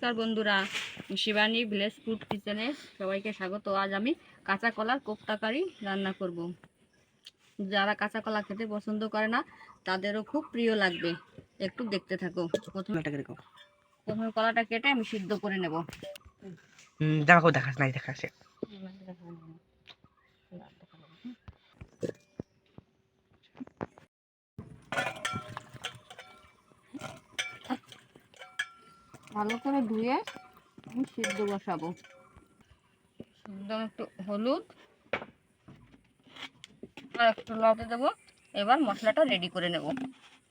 নমস্কার বন্ধুরা Shivani village food কিচেনে সবাইকে স্বাগত। আজ আমি কাঁচা কলার কোপ্তাকারি রান্না করব। যারা কাঁচা কলা খেতে পছন্দ করে না তাদেরও খুব প্রিয় লাগবে। একটু দেখতে থাকো। প্রথমে প্রথমে কলাটা কেটে আমি সিদ্ধ করে নেব। দেখাও দেখাস নাই দেখাস। ভালো করে ধুয়ে আমি সিদ্ধ বসাবো। সিদ্ধ একটু হলুদ আর একটু লতে দেবো। এবার মশলাটা রেডি করে নেব।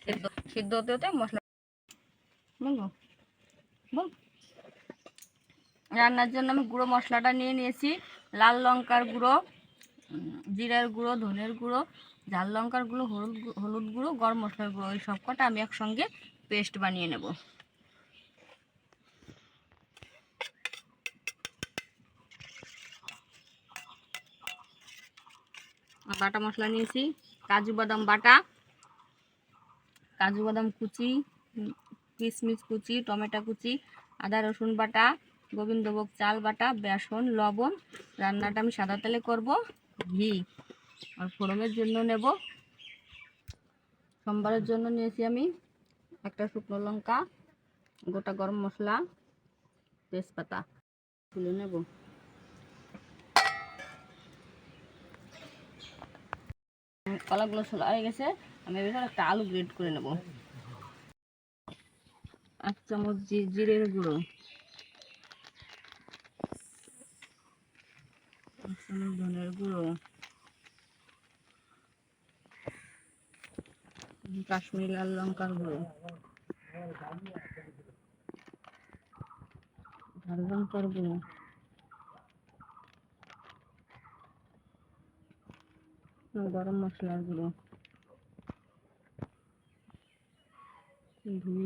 সিদ্ধ সিদ্ধ হতে হতে মশলা বলব? বল। রান্নার জন্য আমি গুঁড়ো মশলাটা নিয়ে নিয়েছি। লাল লঙ্কার গুঁড়ো জিরার গুঁড়ো ধনের গুঁড়ো ঝাল লঙ্কার গুঁড়ো হলুদ হলুদ গুঁড়ো গরম মশলার গুঁড়ো এই সব কটা আমি একসঙ্গে পেস্ট বানিয়ে নেব। বাটা মশলা নিয়েছি, কাজু বাদাম বাটা, কাজু বাদাম কুচি কিশমিশ কুচি, টমেটো কুচি, আদা রসুন বাটা, গোবিন্দভোগ চাল বাটা, বেসন, লবণ। রান্নাটা আমি সাদা তেলে করব, ঘি। আর ফোড়নের জন্য নেব। সোমবারের জন্য নিয়েছি আমি একটা শুকনো লঙ্কা, গোটা গরম মশলা, তেজপাতা। তুলে নেব। কলাগুলো ছোলা হয়ে গেছে, আমি এবার একটা আলু গ্রেড করে নেব। এক চামচ জিরের গুঁড়ো। এক চামচ ধনের গুঁড়ো। কাশ্মীরি লাল লঙ্কার গুঁড়ো। ঝাল লঙ্কার গুঁড়ো। গরম মশলার গুঁড়ো। ঘি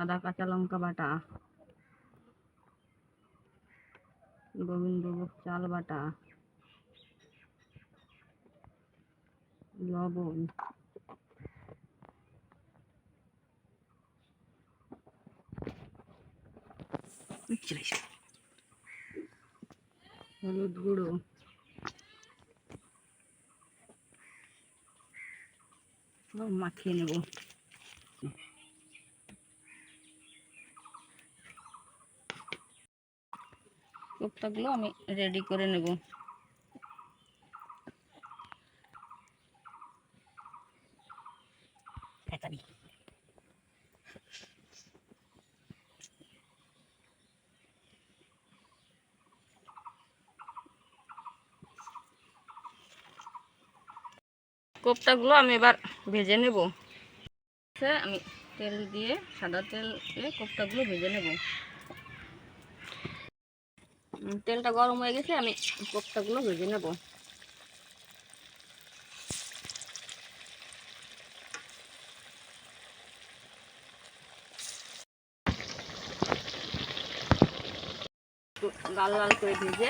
আদা কাঁচা লঙ্কা বাটা গোবিন্দভোগ চাল বাটা লবণ হলুদ গুঁড়ো সব মাখিয়ে নেব। কোপ্তাগুলো আমি রেডি করে নেব। কোপ্তাগুলো আমি এবার ভেজে নেব। আমি তেল দিয়ে সাদা তেল কোপ্তাগুলো ভেজে নেব। তেলটা গরম হয়ে গেছে, আমি কোপ্তাগুলো ভেজে নেব। লাল লাল করে ভেজে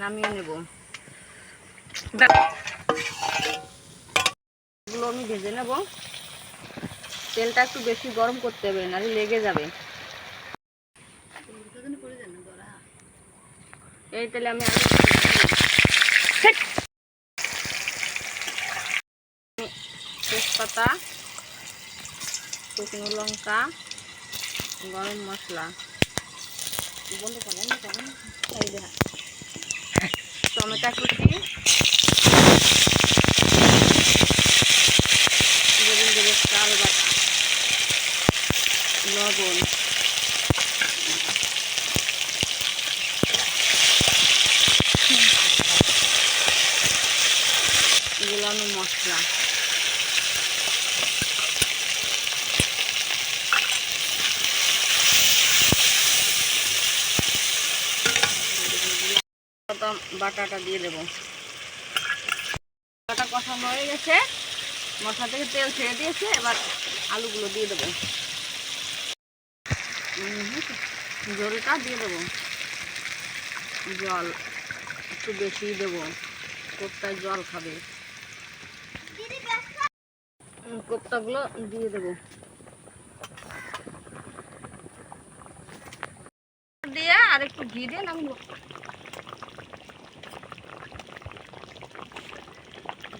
নামিয়ে নেব। আমি ভেজে নেব। তেলটা একটু বেশি গরম করতে হবে, নাহলে লেগে যাবে। এই তেলে আমি। তেজপাতা, শুকনো লঙ্কা, গরম মশলা। বন্ধ দেখা টমেটো কুচি গোবিন্দভোগ চাল বাটা লবণ গুলানো মশলা বাটাটা দিয়ে দেবো। বাটা কষানো হয়ে গেছে। মশলা থেকে তেল ছেড়ে দিয়েছে, এবার আলুগুলো দিয়ে দেবো। জলটা দিয়ে দেবো। জল একটু বেশি দেবো। কোপ্তায় জল খাবে। কোপ্তাগুলো দিয়ে দেবো। দিয়ে আর একটু ঘি দিয়ে নামবো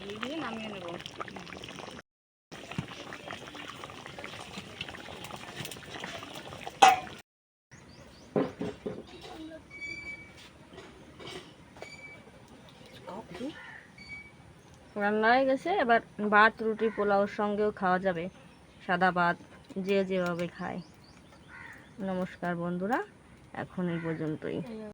ঘি দিয়ে নামিয়ে নেব। রান্না হয়ে গেছে, এবার ভাত, রুটি, পোলাওর সঙ্গেও খাওয়া যাবে। সাদা ভাত যে যেভাবে খায়। নমস্কার বন্ধুরা, এখন এই পর্যন্তই।